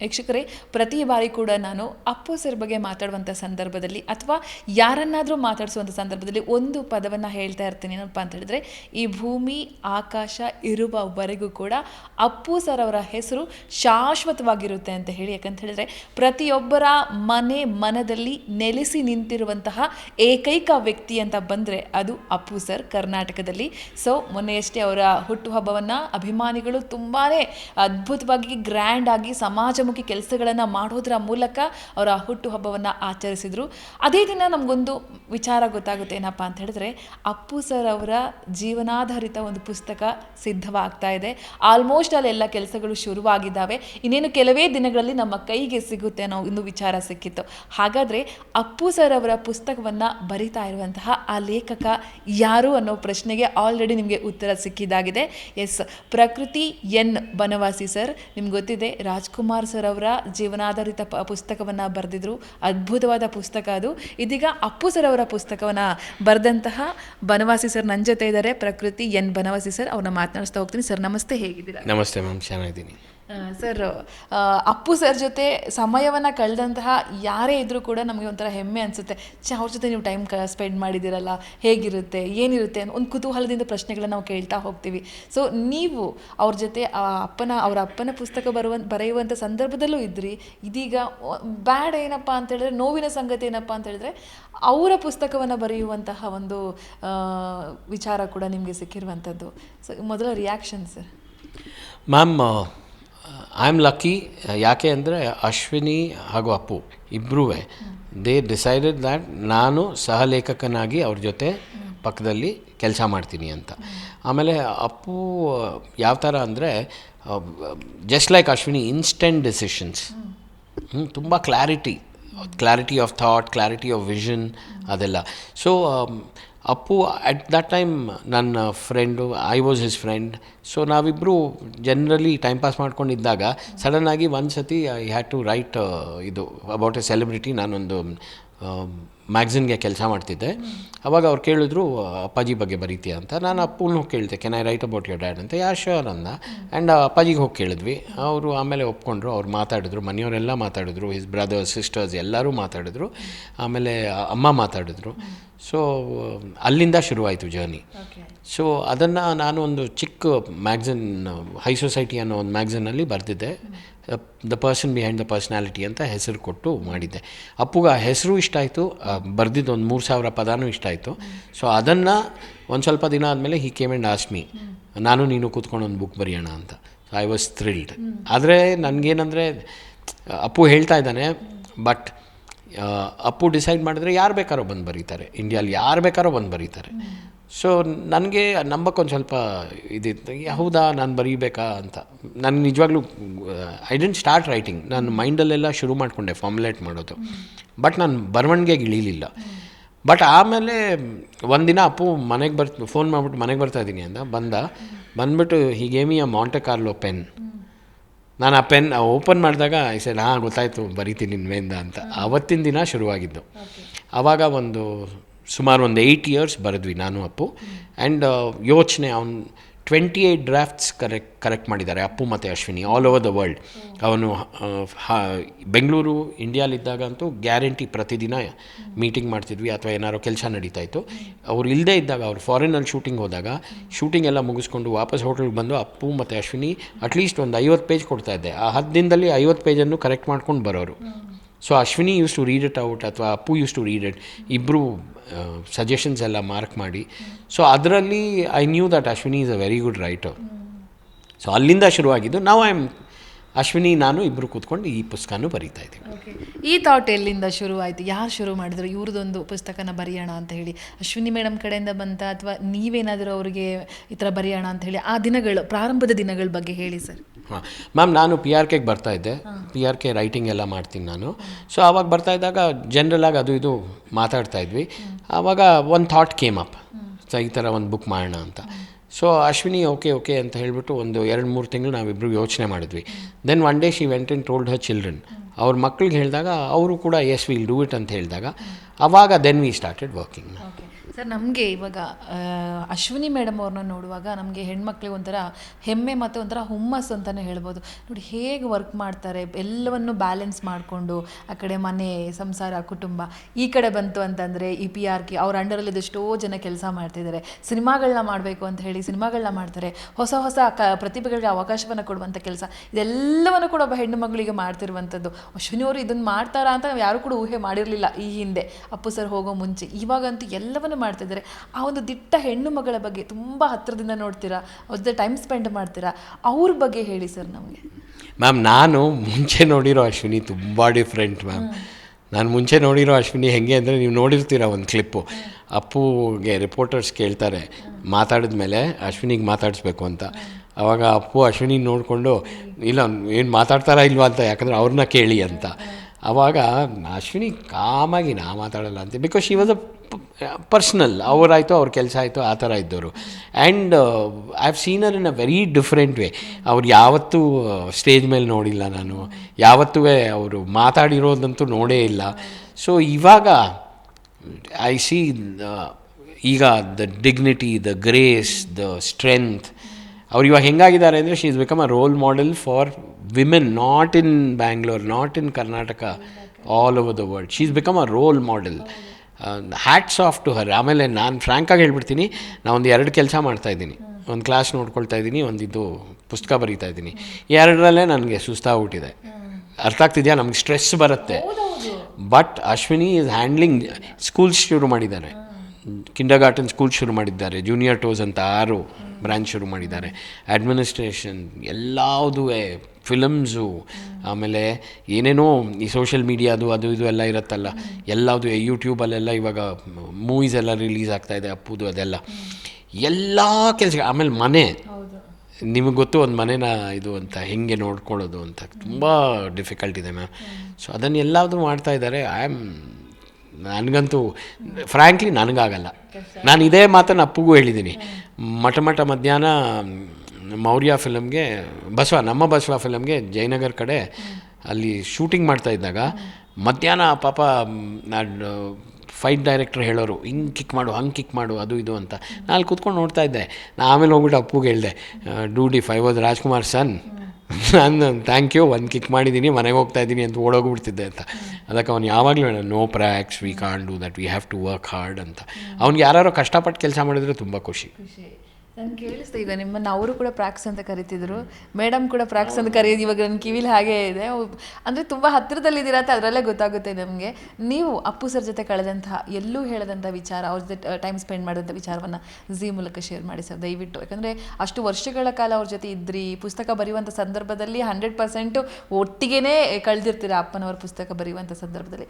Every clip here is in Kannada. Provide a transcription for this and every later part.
ವೀಕ್ಷಕರೇ, ಪ್ರತಿ ಬಾರಿ ಕೂಡ ನಾನು ಅಪ್ಪು ಸರ್ ಬಗ್ಗೆ ಮಾತಾಡುವಂಥ ಸಂದರ್ಭದಲ್ಲಿ ಅಥವಾ ಯಾರನ್ನಾದರೂ ಮಾತಾಡಿಸುವಂಥ ಸಂದರ್ಭದಲ್ಲಿ ಒಂದು ಪದವನ್ನು ಹೇಳ್ತಾ ಇರ್ತೀನಿ ಏನಪ್ಪ ಅಂತ ಹೇಳಿದ್ರೆ, ಈ ಭೂಮಿ, ಆಕಾಶ ಇರುವವರೆಗೂ ಕೂಡ ಅಪ್ಪು ಸರ್ ಅವರ ಹೆಸರು ಶಾಶ್ವತವಾಗಿರುತ್ತೆ ಅಂತ ಹೇಳಿ. ಯಾಕಂತ ಹೇಳಿದ್ರೆ, ಪ್ರತಿಯೊಬ್ಬರ ಮನೆ ಮನದಲ್ಲಿ ನೆಲೆಸಿ ನಿಂತಿರುವಂತಹ ಏಕೈಕ ವ್ಯಕ್ತಿ ಅಂತ ಬಂದರೆ ಅದು ಅಪ್ಪು ಸರ್ ಕರ್ನಾಟಕದಲ್ಲಿ. ಸೊ ಮೊನ್ನೆಯಷ್ಟೇ ಅವರ ಹುಟ್ಟುಹಬ್ಬವನ್ನು ಅಭಿಮಾನಿಗಳು ತುಂಬಾ ಅದ್ಭುತವಾಗಿ ಗ್ರ್ಯಾಂಡ್ ಆಗಿ ಸಮಾಜಮುಖಿ ಕೆಲಸಗಳನ್ನು ಮಾಡೋದ್ರ ಮೂಲಕ ಅವರ ಹುಟ್ಟುಹಬ್ಬವನ್ನು ಆಚರಿಸಿದರು. ಅದೇ ದಿನ ನಮಗೊಂದು ವಿಚಾರ ಗೊತ್ತಾಗುತ್ತೆ, ಏನಪ್ಪ ಅಂತ ಹೇಳಿದ್ರೆ, ಅಪ್ಪು ಸರ್ ಅವರ ಜೀವನಾಧಾರಿತ ಒಂದು ಪುಸ್ತಕ ಸಿದ್ಧವಾಗ್ತಾ ಇದೆ. ಆಲ್ಮೋಸ್ಟ್ ಅಲ್ಲೆಲ್ಲ ಕೆಲಸಗಳು ಶುರುವಾಗಿದ್ದಾವೆ. ಇನ್ನೇನು ಕೆಲವೇ ದಿನಗಳಲ್ಲಿ ನಮ್ಮ ಕೈಗೆ ಸಿಗುತ್ತೆ ಅನ್ನೋ ಒಂದು ವಿಚಾರ ಸಿಕ್ಕಿತ್ತು. ಹಾಗಾದರೆ ಅಪ್ಪು ಸರ್ ಅವರ ಪುಸ್ತಕವನ್ನು ಬರಿತಾ ಇರುವಂತಹ ಆ ಲೇಖಕ ಯಾರು ಅನ್ನೋ ಪ್ರಶ್ನೆಗೆ ಆಲ್ರೆಡಿ ನಿಮಗೆ ಉತ್ತರ ಸಿಕ್ಕಿದ್ದಾಗಿದೆ. Yes Prakruthi N Banavasi sir, ನಿಮ್ಗೆ ಗೊತ್ತಿದೆ, ರಾಜ್ಕುಮಾರ್ ಸರ್ ಅವರ ಜೀವನಾಧಾರಿತ ಪ ಪುಸ್ತಕವನ್ನು ಬರೆದಿದ್ರು. ಅದ್ಭುತವಾದ ಪುಸ್ತಕ ಅದು. ಇದೀಗ ಅಪ್ಪು ಸರ್ ಅವರ ಪುಸ್ತಕವನ್ನು ಬರೆದಂತಹ ಬನವಾಸಿ ಸರ್ ನನ್ನ ಜೊತೆ ಇದ್ದಾರೆ. ಪ್ರಕೃತಿ ಎನ್ ಬನವಾಸಿ ಸರ್, ಅವ್ರನ್ನ ಮಾತನಾಡಿಸ್ತಾ ಹೋಗ್ತೀನಿ. ಸರ್, ನಮಸ್ತೆ, ಹೇಗಿದ್ದೀರಾ? ನಮಸ್ತೆ ಮ್ಯಾಮ್, ಚೆನ್ನಾಗಿದ್ದೀನಿ. ಸರ್ ಅಪ್ಪು ಸರ್ ಜೊತೆ ಸಮಯವನ್ನು ಕಳೆದಂತಹ ಯಾರೇ ಇದ್ದರೂ ಕೂಡ ನಮಗೆ ಒಂಥರ ಹೆಮ್ಮೆ ಅನಿಸುತ್ತೆ. ಛೆ, ಅವ್ರ ಜೊತೆ ನೀವು ಟೈಮ್ ಕ ಸ್ಪೆಂಡ್ ಮಾಡಿದ್ದೀರಲ್ಲ, ಹೇಗಿರುತ್ತೆ, ಏನಿರುತ್ತೆ ಅನ್ನೋ ಒಂದು ಕುತೂಹಲದಿಂದ ಪ್ರಶ್ನೆಗಳನ್ನ ನಾವು ಕೇಳ್ತಾ ಹೋಗ್ತೀವಿ. ಸೊ ನೀವು ಅವ್ರ ಜೊತೆ ಅಪ್ಪನ, ಅವರ ಅಪ್ಪನ ಪುಸ್ತಕ ಬರುವ ಬರೆಯುವಂಥ ಸಂದರ್ಭದಲ್ಲೂ ಇದ್ರಿ. ಇದೀಗ ಬ್ಯಾಡ್ ಏನಪ್ಪ ಅಂತ ಹೇಳಿದ್ರೆ, ನೋವಿನ ಸಂಗತಿ ಏನಪ್ಪ ಅಂತ ಹೇಳಿದ್ರೆ, ಅವರ ಪುಸ್ತಕವನ್ನು ಬರೆಯುವಂತಹ ಒಂದು ವಿಚಾರ ಕೂಡ ನಿಮಗೆ ಸಿಕ್ಕಿರುವಂಥದ್ದು ಸೊ ಮೊದಲ reaction sir ma'am I am lucky ಯಾಕೆ ಅಂದರೆ ಅಶ್ವಿನಿ ಹಾಗೂ ಅಪ್ಪು ಇಬ್ಬರೂ ದೇ ಡಿಸೈಡೆಡ್ ದ್ಯಾಟ್ ನಾನು ಸಹಲೇಖಕನಾಗಿ ಅವ್ರ ಜೊತೆ ಪಕ್ಕದಲ್ಲಿ ಕೆಲಸ ಮಾಡ್ತೀನಿ ಅಂತ. ಆಮೇಲೆ ಅಪ್ಪು ಯಾವ ಥರ ಅಂದರೆ just like Ashwini instant decisions ತುಂಬ clarity clarity of thought clarity of vision ಅದೆಲ್ಲ. So Appu at that time ನನ್ನ friend I was his friend so ನಾವಿಬ್ಬರು ಜನರಲಿ ಟೈಮ್ ಪಾಸ್ ಮಾಡ್ಕೊಂಡಿದ್ದಾಗ ಸಡನ್ ಆಗಿ ಒಂದು ಸತಿ ಐ ಹ್ಯಾಡ್ ಟು ರೈಟ್ ಇದು ಅಬೌಟ್ ಎ ಸೆಲೆಬ್ರಿಟಿ ನಾನೊಂದು ಮ್ಯಾಗ್ಝಿನ್ಗೆ ಕೆಲಸ ಮಾಡ್ತಿದ್ದೆ. ಅವಾಗ ಅವ್ರು ಕೇಳಿದ್ರು, ಅಪ್ಪಾಜಿ ಬಗ್ಗೆ ಬರೀತೀಯ ಅಂತ. ನಾನು ಅಪ್ಪನ ಕೇಳಿದೆ can I write about your dad ಅಂತ. ಯಾ ಶೋರ್ ಅಂದ. ಆ್ಯಂಡ್ ಅಪ್ಪಾಜಿಗೆ ಹೋಗಿ ಕೇಳಿದ್ವಿ. ಅವರು ಆಮೇಲೆ ಒಪ್ಕೊಂಡ್ರು, ಅವ್ರು ಮಾತಾಡಿದ್ರು, ಮನೆಯವರೆಲ್ಲ ಮಾತಾಡಿದ್ರು ಹಿಸ್ ಬ್ರದರ್ಸ್ ಸಿಸ್ಟರ್ಸ್ ಎಲ್ಲರೂ ಮಾತಾಡಿದ್ರು. ಆಮೇಲೆ ಅಮ್ಮ ಮಾತಾಡಿದ್ರು. ಸೊ ಅಲ್ಲಿಂದ ಶುರುವಾಯಿತು ಜರ್ನಿ ಸೊ ಅದನ್ನು ನಾನು ಒಂದು ಚಿಕ್ಕ ಮ್ಯಾಗ್ಝಿನ್ ಹೈ ಸೊಸೈಟಿ ಅನ್ನೋ ಒಂದು ಮ್ಯಾಗ್ಝಿನಲ್ಲಿ ಬರೆದಿದ್ದೆ. The person behind the personality ಅಂತ ಹೆಸರು ಕೊಟ್ಟು ಮಾಡಿದ್ದೆ. ಅಪ್ಪುಗ ಆ ಹೆಸರು ಇಷ್ಟ ಆಯಿತು ಬರೆದಿದ್ದು ಒಂದು ಮೂರು ಸಾವಿರ ಪದಾನೂ ಇಷ್ಟ ಆಯಿತು. ಸೊ ಅದನ್ನು ಒಂದು ಸ್ವಲ್ಪ ದಿನ ಆದಮೇಲೆ ಹಿ ಕೇಮ್ ಆ್ಯಂಡ್ ಆಸ್ಮಿ ನಾನು ನೀನು ಕೂತ್ಕೊಂಡು ಒಂದು ಬುಕ್ ಬರೆಯೋಣ ಅಂತ. ಸೊ ಐ ವಾಸ್ ಥ್ರಿಲ್ಡ್ ಆದರೆ ನನಗೇನಂದರೆ ಅಪ್ಪು ಹೇಳ್ತಾ ಇದ್ದಾನೆ ಬಟ್ ಅಪ್ಪು ಡಿಸೈಡ್ ಮಾಡಿದ್ರೆ ಯಾರು ಬೇಕಾರೋ ಬಂದು ಬರೀತಾರೆ. ಇಂಡಿಯಲ್ಲಿ ಯಾರು ಬೇಕಾರೋ ಬಂದು ಬರೀತಾರೆ. ಸೊ ನನಗೆ ನಂಬಕ್ಕೊಂದು ಸ್ವಲ್ಪ ಇದಿತ್ತು. ಹೌದಾ, ನಾನು ಬರೀಬೇಕಾ ಅಂತ. ನಾನು ನಿಜವಾಗ್ಲೂ ಐ ಡೆಂಟ್ ಸ್ಟಾರ್ಟ್ ರೈಟಿಂಗ್ ನಾನು ಮೈಂಡಲ್ಲೆಲ್ಲ ಶುರು ಮಾಡಿಕೊಂಡೆ ಫಾರ್ಮುಲೇಟ್ ಮಾಡೋದು. ಬಟ್ ನಾನು ಬರವಣಿಗೆಗೆ ಇಳಿಲಿಲ್ಲ. ಬಟ್ ಆಮೇಲೆ ಒಂದಿನ ಅಪ್ಪು ಮನೆಗೆ ಬರ್ತ ಫೋನ್ ಮಾಡಿಬಿಟ್ಟು ಮನೆಗೆ ಬರ್ತಾ ಇದ್ದೀನಿ ಅಂತ ಬಂದ. ಬಂದ್ಬಿಟ್ಟು ಹೀಗೇಮಿಯ ಆ ಮಾಂಟೆ ಕಾರ್ಲೋ ಪೆನ್ ನಾನು ಆ ಪೆನ್ ಓಪನ್ ಮಾಡಿದಾಗ ಸರಿ ನಾ ಗೊತ್ತಾಯಿತು ಬರಿತೀನಿ ನಿನ್ವೆಯಿಂದ ಅಂತ. ಆವತ್ತಿನ ದಿನ ಶುರುವಾಗಿದ್ದು. ಆವಾಗ ಒಂದು ಸುಮಾರು ಒಂದು ಏಯ್ಟ್ ಇಯರ್ಸ್ ಬರೆದ್ವಿ ನಾನು ಅಪ್ಪು. ಆ್ಯಂಡ್ ಯೋಚನೆ ಅವ್ನು twenty eight drafts correct correct ಮಾಡಿದ್ದಾರೆ, ಅಪ್ಪು ಮತ್ತು Ashwini all over the world ಅವನು ಬೆಂಗಳೂರು ಇಂಡಿಯಾಲಿದ್ದಾಗ ಅಂತೂ ಗ್ಯಾರಂಟಿ ಪ್ರತಿದಿನ ಮೀಟಿಂಗ್ ಮಾಡ್ತಿದ್ವಿ, ಅಥವಾ ಏನಾರೋ ಕೆಲಸ ನಡೀತಾ ಇತ್ತು. ಅವ್ರು ಇಲ್ಲದೇ ಇದ್ದಾಗ, ಅವ್ರು ಫಾರಿನಲ್ಲಿ ಶೂಟಿಂಗ್ ಹೋದಾಗ ಶೂಟಿಂಗ್ ಎಲ್ಲ ಮುಗಿಸ್ಕೊಂಡು ವಾಪಸ್ ಹೋಟೆಲ್ಗೆ ಬಂದು ಅಪ್ಪು ಮತ್ತು ಅಶ್ವಿನಿ ಅಟ್ಲೀಸ್ಟ್ ಒಂದು ಐವತ್ತು ಪೇಜ್ ಕೊಡ್ತಾ ಇದ್ದೆ. ಆ ಹತ್ತು ದಿನದಲ್ಲಿ ಐವತ್ತು ಪೇಜನ್ನು ಕರೆಕ್ಟ್ ಮಾಡ್ಕೊಂಡು ಬರೋರು. So Ashwini used to read it out ಅಥವಾ Appu used to read it ಇಬ್ಬರು ಸಜೆಷನ್ಸ್ ಎಲ್ಲ ಮಾರ್ಕ್ ಮಾಡಿ. ಸೊ ಅದರಲ್ಲಿ I knew that Ashwini is a very good writer so ಅಲ್ಲಿಂದ ಶುರುವಾಗಿದ್ದು ನಾವು ಐ ಆಮ್ ಅಶ್ವಿನಿ ನಾನು ಇಬ್ಬರು ಕೂತ್ಕೊಂಡು ಈ ಪುಸ್ತಕನೂ ಬರೀತಾ ಇದ್ದೀವಿ. ಈ ಥಾಟ್ ಎಲ್ಲಿಂದ ಶುರುವಾಯಿತು? ಯಾರು ಶುರು ಮಾಡಿದ್ರು? ಇವ್ರದ್ದೊಂದು ಪುಸ್ತಕನ ಬರೆಯೋಣ ಅಂತ ಹೇಳಿ. ಅಶ್ವಿನಿ ಮೇಡಮ್ ಕಡೆಯಿಂದ ಬಂತ ಅಥವಾ ನೀವೇನಾದರೂ ಅವರಿಗೆ ಈ ಥರ ಬರೆಯೋಣ ಅಂತ ಹೇಳಿ? ಆ ದಿನಗಳು ಪ್ರಾರಂಭದ ದಿನಗಳ ಬಗ್ಗೆ ಹೇಳಿ ಸರ್. ಹಾಂ. ಮ್ಯಾಮ್ ನಾನು ಪಿ ಆರ್ ಕೆಗೆ ಬರ್ತಾ ಇದ್ದೆ. ಪಿ ಆರ್ ಕೆ ರೈಟಿಂಗ್ ಎಲ್ಲ ಮಾಡ್ತೀನಿ ನಾನು. ಸೊ ಆವಾಗ ಬರ್ತಾ ಇದ್ದಾಗ ಜನರಲಾಗಿ ಅದು ಇದು ಮಾತಾಡ್ತಾ ಇದ್ವಿ. ಆವಾಗ ಒಂದು ಥಾಟ್ ಕೇಮ್ ಅಪ್ ಸೊ ಈ ಥರ ಒಂದು ಬುಕ್ ಮಾಡೋಣ ಅಂತ. ಸೊ ಅಶ್ವಿನಿ ಓಕೆ ಓಕೆ ಅಂತ ಹೇಳಿಬಿಟ್ಟು ಒಂದು ಎರಡು, ಮೂರು ತಿಂಗಳು ನಾವಿಬ್ಬರು ಯೋಚನೆ ಮಾಡಿದ್ವಿ. Then one day she went in told her children ಅವ್ರ ಮಕ್ಳಿಗೆ ಹೇಳಿದಾಗ, ಅವರು ಕೂಡ ಎಸ್ ವಿಲ್ ಡೂ ಇಟ್ ಅಂತ ಹೇಳಿದಾಗ ಆವಾಗ then we started working sir, ನಮಗೆ ಇವಾಗ ಅಶ್ವಿನಿ ಮೇಡಮ್ ಅವ್ರನ್ನ ನೋಡುವಾಗ ನಮಗೆ ಹೆಣ್ಮಕ್ಳಿಗೆ ಒಂಥರ ಹೆಮ್ಮೆ ಮತ್ತು ಒಂಥರ ಹುಮ್ಮಸ್ಸು ಅಂತಲೇ ಹೇಳ್ಬೋದು. ನೋಡಿ, ಹೇಗೆ ವರ್ಕ್ ಮಾಡ್ತಾರೆ, ಎಲ್ಲವನ್ನು ಬ್ಯಾಲೆನ್ಸ್ ಮಾಡಿಕೊಂಡು ಆ ಕಡೆ ಮನೆ, ಸಂಸಾರ, ಕುಟುಂಬ, ಈ ಕಡೆ ಬಂತು ಅಂತಂದರೆ ಈ ಪಿ ಆರ್ ಕೆ ಅವ್ರ ಅಂಡರಲ್ಲಿ ಎಷ್ಟೋ ಜನ ಕೆಲಸ ಮಾಡ್ತಿದ್ದಾರೆ ಸಿನಿಮಾಗಳನ್ನ ಮಾಡಬೇಕು ಅಂತ ಹೇಳಿ ಸಿನಿಮಾಗಳನ್ನ ಮಾಡ್ತಾರೆ. ಹೊಸ ಹೊಸ ಕ, ಪ್ರತಿಭೆಗಳಿಗೆ ಅವಕಾಶವನ್ನು ಕೊಡುವಂಥ ಕೆಲಸ, ಇದೆಲ್ಲವನ್ನು ಕೂಡ ಒಬ್ಬ ಹೆಣ್ಣು ಮಗಳಿಗೆ ಮಾಡ್ತಿರುವಂಥದ್ದು ಅಶ್ವಿನಿ ಅವರು ಇದನ್ನು ಮಾಡ್ತಾರಾ ಅಂತ ನಾವು ಯಾರು ಕೂಡ ಊಹೆ ಮಾಡಿರಲಿಲ್ಲ ಈ ಹಿಂದೆ. ಅಪ್ಪು ಸರ್ ಹೋಗೋ ಮುಂಚೆ. ಇವಾಗಂತೂ ಎಲ್ಲವನ್ನು ಮಾಡ್ತಿದ್ದಾರೆ. ಆ ಒಂದು ದಿಟ್ಟ ಹೆಣ್ಣು ಮಗಳ ಬಗ್ಗೆ ತುಂಬ ಹತ್ತಿರದಿಂದ ನೋಡ್ತೀರಾ? ಅವ್ರ ಜೊತೆ ಟೈಮ್ ಸ್ಪೆಂಡ್ ಮಾಡ್ತೀರಾ? ಅವ್ರ ಬಗ್ಗೆ ಹೇಳಿ ಸರ್ ನಮಗೆ. ಮ್ಯಾಮ್ ನಾನು ಮುಂಚೆ ನೋಡಿರೋ ಅಶ್ವಿನಿ ತುಂಬ ಡಿಫ್ರೆಂಟ್ ಮ್ಯಾಮ್ ನಾನು ಮುಂಚೆ ನೋಡಿರೋ ಅಶ್ವಿನಿ ಹೆಂಗೆ ಅಂದರೆ ನೀವು ನೋಡಿರ್ತೀರ ಒಂದು ಕ್ಲಿಪ್ಪು ಅಪ್ಪುಗೆ ರಿಪೋರ್ಟರ್ಸ್ ಕೇಳ್ತಾರೆ ಮಾತಾಡಿದ ಮೇಲೆ ಅಶ್ವಿನಿಗೆ ಮಾತಾಡಿಸ್ಬೇಕು ಅಂತ. ಆವಾಗ ಅಪ್ಪು ಅಶ್ವಿನಿ ನೋಡಿಕೊಂಡು ಇಲ್ಲ ಏನು ಮಾತಾಡ್ತಾರಾ ಇಲ್ವಾ ಅಂತ ಯಾಕಂದರೆ ಅವ್ರನ್ನ ಕೇಳಿ ಅಂತ. ಆವಾಗ ಅಶ್ವಿನಿ ಕಾಮಾಗಿ ನಾ ಮಾತಾಡಲ್ಲ ಅಂತ. Because she was a personal ಅವರಾಯಿತು, ಅವ್ರ ಕೆಲಸ ಆಯಿತು, ಆ ಥರ ಇದ್ದವರು. And I have seen her in a very different way ಅವ್ರು ಯಾವತ್ತೂ ಸ್ಟೇಜ್ ಮೇಲೆ ನೋಡಿಲ್ಲ ನಾನು. ಯಾವತ್ತೂ ಅವರು ಮಾತಾಡಿರೋದಂತೂ ನೋಡೇ ಇಲ್ಲ. ಸೊ ಇವಾಗ ಐ ಸಿ ಈಗ the dignity the grace the strength ಅವ್ರು ಇವಾಗ ಹೆಂಗಾಗಿದ್ದಾರೆ ಅಂದರೆ she is become a role model for women not in Bangalore not in Karnataka all over the world she is become a role model hats off to her ಆಮೇಲೆ ನಾನು ಫ್ರ್ಯಾಂಕಾಗಿ ಹೇಳ್ಬಿಡ್ತೀನಿ ನಾನು ಒಂದು ಎರಡು ಕೆಲಸ ಮಾಡ್ತಾಯಿದ್ದೀನಿ ಒಂದು ಕ್ಲಾಸ್ ನೋಡ್ಕೊಳ್ತಾ ಇದ್ದೀನಿ ಒಂದು ಇದು ಪುಸ್ತಕ ಬರೀತಾ ಇದ್ದೀನಿ. ಎರಡರಲ್ಲೇ ನನಗೆ ಸುಸ್ತಾಗ್ಬಿಟ್ಟಿದೆ ಅರ್ಥ ಆಗ್ತಿದೆಯಾ? ನಮ್ಗೆ ಸ್ಟ್ರೆಸ್ ಬರುತ್ತೆ. But Ashwini is handling schools ಶುರು ಮಾಡಿದ್ದಾರೆ. ಕಿಂಡರ್ ಗಾರ್ಟನ್ ಸ್ಕೂಲ್ ಶುರು ಮಾಡಿದ್ದಾರೆ. ಜೂನಿಯರ್ ಟೋಸ್ ಅಂತ ಆರು ಬ್ರ್ಯಾಂಚ್ ಶುರು ಮಾಡಿದ್ದಾರೆ. ಅಡ್ಮಿನಿಸ್ಟ್ರೇಷನ್ ಎಲ್ಲದೂ ಫಿಲಮ್ಸು ಆಮೇಲೆ ಏನೇನೋ ಈ ಸೋಷಿಯಲ್ ಮೀಡಿಯಾದು ಅದು ಇದು ಎಲ್ಲ ಇರುತ್ತಲ್ಲ. ಎಲ್ಲದು ಯೂಟ್ಯೂಬಲ್ಲೆಲ್ಲ ಇವಾಗ ಮೂವೀಸ್ ಎಲ್ಲ ರಿಲೀಸ್ ಆಗ್ತಾಯಿದೆ ಅಪ್ಪುದು ಅದೆಲ್ಲ. ಎಲ್ಲ ಕೆಲಸ ಆಮೇಲೆ ಮನೆ. ನಿಮಗೆ ಗೊತ್ತು ಒಂದು ಮನೇನ ಇದು ಅಂತ ಹೆಂಗೆ ನೋಡ್ಕೊಳ್ಳೋದು ಅಂತ. ತುಂಬ ಡಿಫಿಕಲ್ಟ್ ಇದೆ ಮ್ಯಾಮ್ ಸೊ ಅದನ್ನೆಲ್ಲದೂ ಮಾಡ್ತಾ ಇದ್ದಾರೆ. ಐ ಆಮ್ ನನಗಂತೂ ಫ್ರ್ಯಾಂಕ್ಲಿ ನನಗಾಗಲ್ಲ. ನಾನು ಇದೇ ಮಾತನ್ನು ಅಪ್ಪಗೂ ಹೇಳಿದ್ದೀನಿ ಮಠ ಮಠ ಮಧ್ಯಾಹ್ನ ಮೌರ್ಯ ಫಿಲಮ್ಗೆ ಬಸವ, ನಮ್ಮ ಬಸವ ಫಿಲಮ್ಗೆ ಜಯನಗರ್ ಕಡೆ ಅಲ್ಲಿ ಶೂಟಿಂಗ್ ಮಾಡ್ತಾ ಇದ್ದಾಗ, ಮಧ್ಯಾಹ್ನ ಪಾಪ ನಾನು ಫೈಟ್ ಡೈರೆಕ್ಟ್ರ್ ಹೇಳೋರು, ಹಿಂಗೆ ಕಿಕ್ ಮಾಡು, ಹಂಗೆ ಕಿಕ್ ಮಾಡು, ಅದು ಇದು ಅಂತ. ನಾನು ಕೂತ್ಕೊಂಡು ನೋಡ್ತಾ ಇದ್ದೆ. ನಾನು ಆಮೇಲೆ ಹೋಗ್ಬಿಟ್ಟು ಅಪ್ಪುಗೆ ಹೇಳಿದೆ ಡೂಡಿ ಫೈವ್ ವಾಸ್ ರಾಜ್ಕುಮಾರ್ ಸನ್ ನಾನು ಥ್ಯಾಂಕ್ ಯು ಒಂದು ಕಿಕ್ ಮಾಡಿದ್ದೀನಿ ಮನೆಗೆ ಹೋಗ್ತಾ ಇದ್ದೀನಿ ಅಂತ ಓಡೋಗ್ಬಿಡ್ತಿದ್ದೆ ಅಂತ. ಅದಕ್ಕೆ ಅವ್ನು ಯಾವಾಗಲೂ ಹೇಳ no proxies we can't do that we have to work hard ಅಂತ. ಅವ್ನಿಗೆ ಯಾರು ಕಷ್ಟಪಟ್ಟು ಕೆಲಸ ಮಾಡಿದ್ರೆ ತುಂಬ ಖುಷಿ. ನಾನು ಕೇಳಿಸ್ತಾ ಈಗ ನಿಮ್ಮನ್ನು ಅವರು ಕೂಡ ಪ್ರಾಕ್ಸ್ ಅಂತ ಕರಿತಿದ್ರು. ಮೇಡಮ್ ಕೂಡ ಪ್ರಾಕ್ಸ್ ಅಂತ ಕರೆಯೋದು ಇವಾಗ ನನ್ನ ಕಿವಿಲಿ ಹಾಗೇ ಇದೆ. ಅಂದ್ರೆ ತುಂಬ ಹತ್ತಿರದಲ್ಲಿದ್ದೀರಾ ಅಂತ ಅದರಲ್ಲೇ ಗೊತ್ತಾಗುತ್ತೆ ನಮಗೆ. ನೀವು ಅಪ್ಪು ಸರ್ ಜೊತೆ ಕಳೆದಂತಹ ಎಲ್ಲೂ ಹೇಳದಂತ ವಿಚಾರ ಅವ್ರ ಜೊತೆ ಟೈಮ್ ಸ್ಪೆಂಡ್ ಮಾಡಿದಂಥ ವಿಚಾರವನ್ನು ಝೀ ಮೂಲಕ ಶೇರ್ ಮಾಡಿ ಸರ್ ದಯವಿಟ್ಟು. ಯಾಕಂದರೆ ಅಷ್ಟು ವರ್ಷಗಳ ಕಾಲ ಅವ್ರ ಜೊತೆ ಇದ್ರಿ ಪುಸ್ತಕ ಬರೆಯುವಂಥ ಸಂದರ್ಭದಲ್ಲಿ ಹಂಡ್ರೆಡ್ ಪರ್ಸೆಂಟು ಒಟ್ಟಿಗೆನೆ ಕಳೆದಿರ್ತೀರ ಅಪ್ಪನವರ ಪುಸ್ತಕ ಬರೆಯುವಂಥ ಸಂದರ್ಭದಲ್ಲಿ?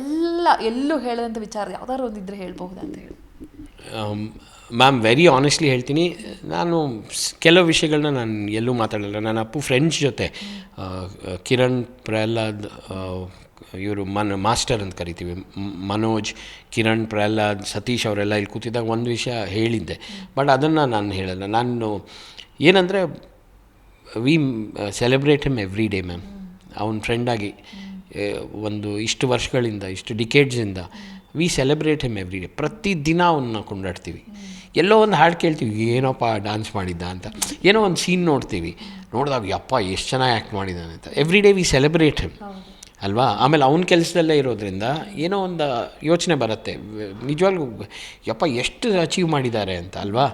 ಎಲ್ಲ ಎಲ್ಲೂ ಹೇಳದಂಥ ವಿಚಾರ ಯಾವ್ದಾದ್ರು ಒಂದಿದ್ರೆ ಹೇಳ್ಬಹುದಾ ಅಂತ ಹೇಳಿ. ಮ್ಯಾಮ್ ವೆರಿ ಆನೆಸ್ಟ್ಲಿ ಹೇಳ್ತೀನಿ, ನಾನು ಕೆಲವು ವಿಷಯಗಳನ್ನ ನಾನು ಎಲ್ಲೂ ಮಾತಾಡಲ್ಲ. ನಾನು ಅಪ್ಪು ಫ್ರೆಂಡ್ಸ್ ಜೊತೆ ಕಿರಣ್ ಪ್ರಹ್ಲಾದ್ ಇವರು ಮನ್ ಮಾಸ್ಟರ್ ಅಂತ ಕರಿತೀವಿ. ಮನೋಜ್, ಕಿರಣ್ ಪ್ರಹ್ಲಾದ್, ಸತೀಶ್ ಅವರೆಲ್ಲ ಇಲ್ಲಿ ಕೂತಿದ್ದಾಗ ಒಂದು ವಿಷಯ ಹೇಳಿದ್ದೆ. ಬಟ್ ಅದನ್ನು ನಾನು ಹೇಳಲ್ಲ. ನಾನು ಏನಂದರೆ we celebrate him every day ma'am ಅವನ ಫ್ರೆಂಡಾಗಿ ಒಂದು ಇಷ್ಟು ವರ್ಷಗಳಿಂದ ಇಷ್ಟು ಡಿಕೇಡ್ಸಿಂದ we celebrate him every day ಪ್ರತಿದಿನ ಅವನ್ನ ಕೊಂಡಾಡ್ತೀವಿ. ಎಲ್ಲೋ ಒಂದು ಹಾಡು ಕೇಳ್ತೀವಿ ಏನೋಪ್ಪ ಡ್ಯಾನ್ಸ್ ಮಾಡಿದ್ದ? ಅಂತ. ಏನೋ ಒಂದು ಸೀನ್ ನೋಡ್ತೀವಿ. ನೋಡಿದಾಗ ಯಪ್ಪ ಎಷ್ಟು ಚೆನ್ನಾಗಿ ಆ್ಯಕ್ಟ್ ಮಾಡಿದ್ದಾನೆ ಅಂತ. Every day we celebrate him ಅಲ್ವಾ? ಆಮೇಲೆ ಅವನ ಕೆಲಸದಲ್ಲೇ ಇರೋದ್ರಿಂದ ಏನೋ ಒಂದು ಯೋಚನೆ ಬರುತ್ತೆ. ನಿಜವಾಗ್ಲೂ ಯಪ್ಪ ಎಷ್ಟು ಅಚೀವ್ ಮಾಡಿದ್ದಾರೆ ಅಂತ. ಅಲ್ವಾ?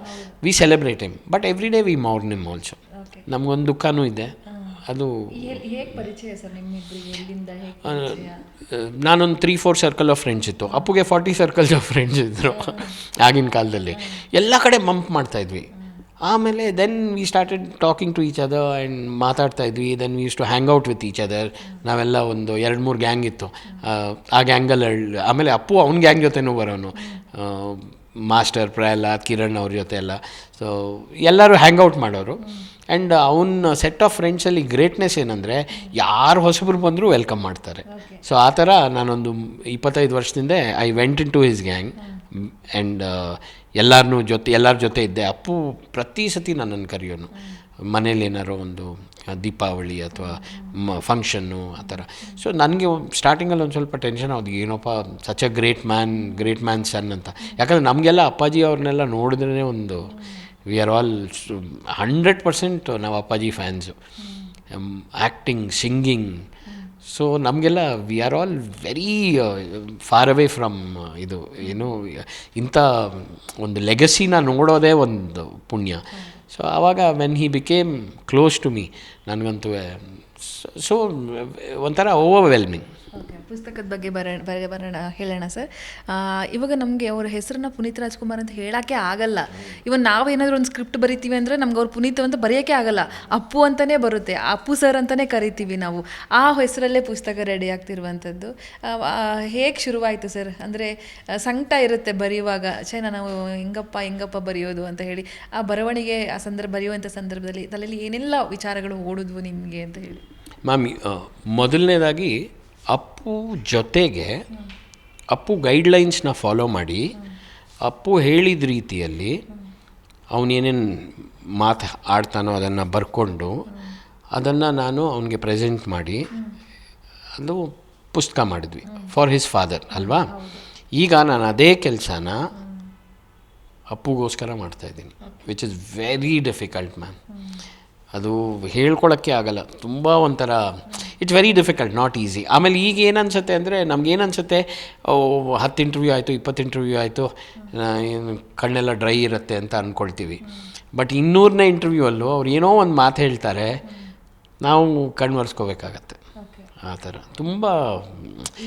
We celebrate him but every day we mourn him him also ನಮಗೊಂದು ದುಃಖನೂ ಇದೆ. ಅದು ನಾನೊಂದು three four circle of friends ಇತ್ತು. ಅಪ್ಪುಗೆ ಫಾರ್ಟಿ ಸರ್ಕಲ್ಸ್ ಆಫ್ ಫ್ರೆಂಡ್ಸ್ ಇದ್ದರು ಆಗಿನ ಕಾಲದಲ್ಲಿ. ಎಲ್ಲ ಕಡೆ ಮಂಪ್ ಮಾಡ್ತಾಯಿದ್ವಿ ಆಮೇಲೆ then we started talking to each other and ಮಾತಾಡ್ತಾ ಇದ್ವಿ. Then we use to hang out with each other ನಾವೆಲ್ಲ ಒಂದು ಎರಡು ಮೂರು ಗ್ಯಾಂಗ್ ಇತ್ತು. ಆ, ಗ್ಯಾಂಗಲ್ಲಿ ಆಮೇಲೆ ಅಪ್ಪು ಅವ್ನ ಗ್ಯಾಂಗ್ ಜೊತೆನೂ ಬರೋನು. ಮಾಸ್ಟರ್ ಪ್ರಹ್ಲಾದ್ ಕಿರಣ್ ಅವ್ರ ಜೊತೆ ಎಲ್ಲ. ಸೊ ಎಲ್ಲರೂ ಹ್ಯಾಂಗ್ ಔಟ್ ಮಾಡೋರು. ಆ್ಯಂಡ್ ಅವನ ಸೆಟ್ ಆಫ್ ಫ್ರೆಂಡ್ಸಲ್ಲಿ ಗ್ರೇಟ್ನೆಸ್ ಏನಂದರೆ ಯಾರು ಹೊಸಬ್ರು ಬಂದರೂ ವೆಲ್ಕಮ್ ಮಾಡ್ತಾರೆ. ಸೊ ಆ ಥರ ನಾನೊಂದು ಇಪ್ಪತ್ತೈದು ವರ್ಷದಿಂದ I went in to his gang and ಎಲ್ಲರನ್ನೂ ಜೊತೆ ಎಲ್ಲರ ಜೊತೆ ಇದ್ದೆ. ಅಪ್ಪು ಪ್ರತಿ ಸತಿ ನನ್ನನ್ನು ಕರೆಯೋನು. ಮನೇಲಿ ಏನಾರೋ ಒಂದು ದೀಪಾವಳಿ ಅಥವಾ ಮ ಫಂಕ್ಷನ್ನು ಆ ಥರ. ಸೊ ನನಗೆ ಸ್ಟಾರ್ಟಿಂಗಲ್ಲಿ ಒಂದು ಸ್ವಲ್ಪ ಟೆನ್ಷನ್ ಆಗೋದು ಏನಪ್ಪ such a great man great man son ಅಂತ. ಯಾಕಂದರೆ ನಮಗೆಲ್ಲ ಅಪ್ಪಾಜಿ ಅವ್ರನ್ನೆಲ್ಲ ನೋಡಿದ್ರೇ ಒಂದು we are all hundred percent ನಾವು Appaji fans acting singing so ನಮಗೆಲ್ಲ we are all very far away from ಇದು ಏನು ಇಂಥ ಒಂದು ಲೆಗಸಿನ ನೋಡೋದೇ ಒಂದು ಪುಣ್ಯ. ಸೊ ಆವಾಗ when he became close to me ನನಗಂತೂ ಸೊ ಒಂಥರ ಓವರ್ವೆಲ್ಮಿಂಗ್ ಪುಸ್ತಕದ ಬಗ್ಗೆ ಬರ ಬರ, ಬರೋಣ, ಹೇಳೋಣ ಸರ್. ಇವಾಗ ನಮಗೆ ಅವ್ರ ಹೆಸರನ್ನ ಪುನೀತ್ ರಾಜ್ಕುಮಾರ್ ಅಂತ ಹೇಳೋಕ್ಕೆ ಆಗಲ್ಲ. ಇವನ್ ನಾವೇನಾದರೂ ಒಂದು ಸ್ಕ್ರಿಪ್ಟ್ ಬರಿತೀವಿ ಅಂದರೆ ನಮ್ಗೆ ಅವ್ರು ಪುನೀತ್ ಅಂತ ಬರೆಯೋಕ್ಕೆ ಆಗಲ್ಲ. ಅಪ್ಪು ಅಂತಲೇ ಬರುತ್ತೆ, ಅಪ್ಪು ಸರ್ ಅಂತಲೇ ಕರಿತೀವಿ ನಾವು. ಆ ಹೆಸರಲ್ಲೇ ಪುಸ್ತಕ ರೆಡಿ ಆಗ್ತಿರುವಂಥದ್ದು ಹೇಗೆ ಶುರುವಾಯಿತು ಸರ್ ಅಂದರೆ ಸಂಕಟ ಇರುತ್ತೆ ಬರೆಯುವಾಗ. ಛೇ ನಾವು ಹೆಂಗಪ್ಪ ಹೆಂಗಪ್ಪ ಬರೆಯೋದು ಅಂತ ಹೇಳಿ. ಆ ಬರವಣಿಗೆ, ಆ ಸಂದರ್ಭ ಬರೆಯುವಂಥ ಸಂದರ್ಭದಲ್ಲಿ ತಲೆಯಲ್ಲಿ ಏನೆಲ್ಲ ವಿಚಾರಗಳು ಓಡಿದ್ವು ನಿಮಗೆ ಅಂತ ಹೇಳಿ. ಮ್ಯಾಮ್ ಮೊದಲನೇದಾಗಿ ಅಪ್ಪು ಜೊತೆಗೆ ಅಪ್ಪು ಗೈಡ್ಲೈನ್ಸ್ನ ಫಾಲೋ ಮಾಡಿ, ಅಪ್ಪು ಹೇಳಿದ ರೀತಿಯಲ್ಲಿ ಅವನೇನೇನು ಮಾತು ಆಡ್ತಾನೋ ಅದನ್ನು ಬರ್ಕೊಂಡು ಅದನ್ನು ನಾನು ಅವನಿಗೆ ಪ್ರೆಸೆಂಟ್ ಮಾಡಿ ಅದು ಪುಸ್ತಕ ಮಾಡಿದ್ವಿ ಫಾರ್ ಹಿಸ್ ಫಾದರ್ ಅಲ್ವಾ? ಈಗ ನಾನು ಅದೇ ಕೆಲಸನ ಅಪ್ಪುಗೋಸ್ಕರ ಮಾಡ್ತಾಯಿದ್ದೀನಿ which is very difficult ma'am ಅದು ಹೇಳ್ಕೊಳಕ್ಕೆ ಆಗಲ್ಲ, ತುಂಬ ಒಂಥರ it's very difficult not easy ಆಮೇಲೆ ಈಗ ಏನು ಅನ್ಸುತ್ತೆ ಅಂದರೆ ನಮ್ಗೆ ಏನು ಅನ್ಸುತ್ತೆ ಹತ್ತು ಇಂಟರ್ವ್ಯೂ ಆಯಿತು ಇಪ್ಪತ್ತು ಇಂಟರ್ವ್ಯೂ ಆಯಿತು ಕಣ್ಣೆಲ್ಲ ಡ್ರೈ ಇರುತ್ತೆ ಅಂತ ಅಂದ್ಕೊಳ್ತೀವಿ ಬಟ್ ಇನ್ನೂರನೇ ಇಂಟರ್ವ್ಯೂ ಅಲ್ಲೂ ಅವ್ರು ಏನೋ ಒಂದು ಮಾತು ಹೇಳ್ತಾರೆ ನಾವು ಕಣ್ಣು ಒರೆಸ್ಕೋಬೇಕಾಗತ್ತೆ. ಆ ಥರ. ತುಂಬ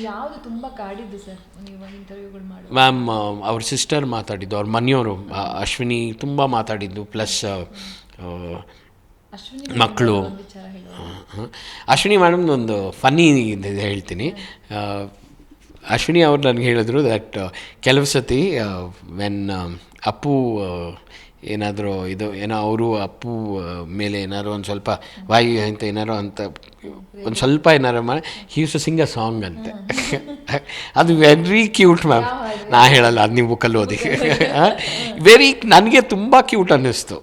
ಯಾವುದು ತುಂಬ ಕಾಡಿದ್ದು ಸರ್? ನೀವು ಇಂಟರ್ವ್ಯೂಗಳು ಮಾಡಿ ಮ್ಯಾಮ್ ಅವ್ರ ಸಿಸ್ಟರ್ ಮಾತಾಡಿದ್ದು ಅವ್ರ ಮನೆಯವರು ಅಶ್ವಿನಿ ತುಂಬ ಮಾತಾಡಿದ್ದು ಪ್ಲಸ್ ಮಕ್ಕಳು. ಅಶ್ವಿನಿ ಮೇಡಮ್ದು ಒಂದು ಫನ್ನಿ ಹೇಳ್ತೀನಿ. ಅಶ್ವಿನಿ ಅವ್ರು ನನಗೆ ಹೇಳಿದ್ರು ದಟ್ ಕೆಲವು ಸತಿ ವೆನ್ ಅಪ್ಪು ಏನಾದರೂ ಇದು ಏನೋ ಅವರು ಅಪ್ಪು ಮೇಲೆ ಏನಾದ್ರು ಒಂದು ಸ್ವಲ್ಪ ವಾಯು ಅಂತ ಏನಾರು ಅಂತ ಒಂದು ಸ್ವಲ್ಪ ಏನಾರು ಮಾಡಿ ಹೀಸ್ ಸಿಂಗ್ ಅ ಸಾಂಗ್ ಅಂತೆ. ಅದು ವೆರಿ ಕ್ಯೂಟ್ ಮ್ಯಾಮ್ ನಾ ಹೇಳಲ್ಲ ಅದು ನೀವು ಬುಕ್ಕಲ್ಲಿ ಓದಿ. ವೆರಿ ನನಗೆ ತುಂಬ ಕ್ಯೂಟ್ ಅನ್ನಿಸ್ತು.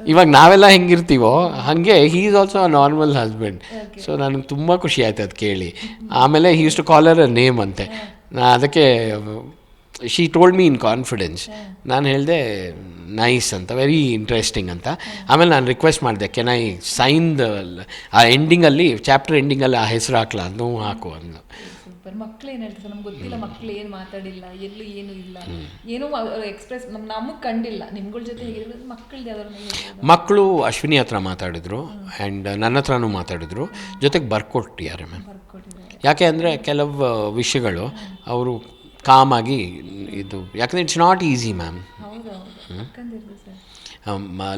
ಇವಾಗ ನಾವೆಲ್ಲ ಹೆಂಗಿರ್ತೀವೋ ಹಾಗೆ he is also a normal husband so ನನಗೆ ತುಂಬ ಖುಷಿ ಆಯ್ತು ಅದು ಕೇಳಿ. ಆಮೇಲೆ he is to caller a name ಅಂತೆ. ನಾ ಅದಕ್ಕೆ she told me in confidence ನಾನು ಹೇಳಿದೆ ನೈಸ್ ಅಂತ ವೆರಿ ಇಂಟ್ರೆಸ್ಟಿಂಗ್ ಅಂತ. ಆಮೇಲೆ ನಾನು ರಿಕ್ವೆಸ್ಟ್ ಮಾಡಿದೆ ಕೆನ್ ಐ ಸೈನ್ ದ ಆ ಎಂಡಿಂಗಲ್ಲಿ ಚಾಪ್ಟರ್ ಎಂಡಿಂಗಲ್ಲಿ ಆ ಹೆಸರು ಹಾಕ್ಲ? ಅದು ಹಾಕು ಅಂದು ಸೂಪರ್ ಮಕ್ಳು ಏನು ಹೇಳ್ತಾರೆ ನಮ್ಗೆ ಗೊತ್ತಿಲ್ಲ ಮಕ್ಳು ಏನು ಮಾತಾಡಿಲ್ಲ ಎಲ್ಲೂ ಏನು ಇಲ್ಲ. ಏನೋ ಎಕ್ಸ್ಪ್ರೆಸ್ ನಮ್ ನಮಗೆ ಕಂಡಿಲ್ಲ. ನಿಮ್ಗಳ ಜೊತೆ ಮಕ್ಕಳದ್ದು ಯಾವ್ದಾರು ಮಕ್ಕಳು ಅಶ್ವಿನಿ ಹತ್ರ ಮಾತಾಡಿದ್ರು ಆ್ಯಂಡ್ ನನ್ನ ಹತ್ರನೂ ಮಾತಾಡಿದ್ರು. ಜೊತೆಗೆ ಬರ್ಕೊಟ್ಟಿದ್ದಾರೆ ಮ್ಯಾಮ್. ಯಾಕೆ ಅಂದರೆ ಕೆಲವು ವಿಷಯಗಳು ಅವರು ಕಾಮಾಗಿ ಇದು ಯಾಕಂದರೆ it's not easy ma'am